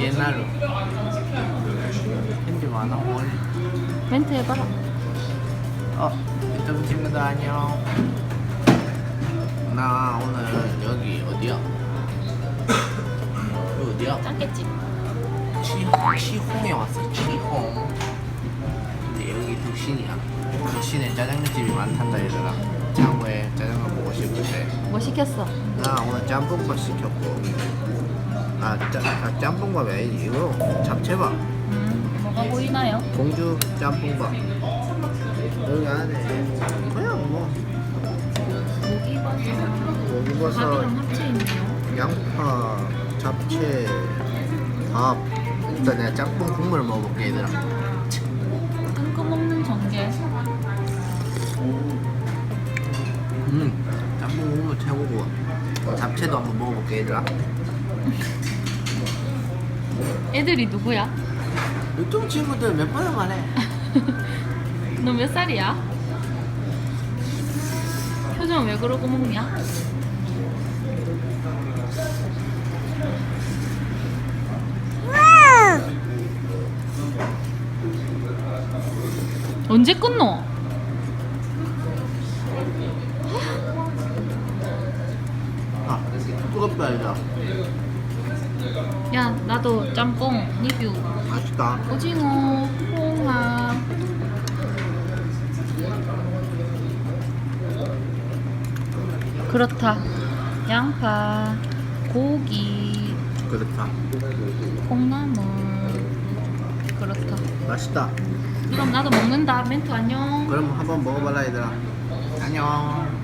옛날로 핸드 많아 뭘 멘트 해봐라. 어, 유튜브 친구들 안녕. 나 오늘 여기 어디야? 여기 어디야? 짱겠지? 치홍, 치홍에 왔어. 치홍. 근데 여기 덕신이야. 덕신에 짜장면 집이 많단다 얘들아. 창호에 짜장면 먹고 싶을 때. 뭐 시켰어? 나 오늘 짬뽕밥 시켰고. 아, 짜, 아 짬뽕밥이 아니지 이거 잡채밥. 음, 뭐가 보이나요? 공주 짬뽕밥. 여기 안에 그냥 뭐 고기버섯. 고기버섯, 밥이랑 합쳐 있네요. 양파, 잡채, 밥. 일단 내가 짬뽕 국물 먹어볼게 얘들아. 끊고 먹는 전개. 음, 짬뽕 국물 최고고. 잡채도 한번 먹어볼게 얘들아. 애들이 누구야? 유튜브 친구들 몇 번을 말해. 너 몇 살이야? 표정 왜 그러고 먹냐? 언제 끝노? 아, 뜨겁다 얘들아. 야 나도 짬뽕 리뷰 맛있다. 오징어 홍합 그렇다 양파 고기 그렇다. 콩나물 그렇다 맛있다. 그럼 나도 먹는다 멘트 안녕 그럼 한번 먹어봐라 얘들아. 안녕.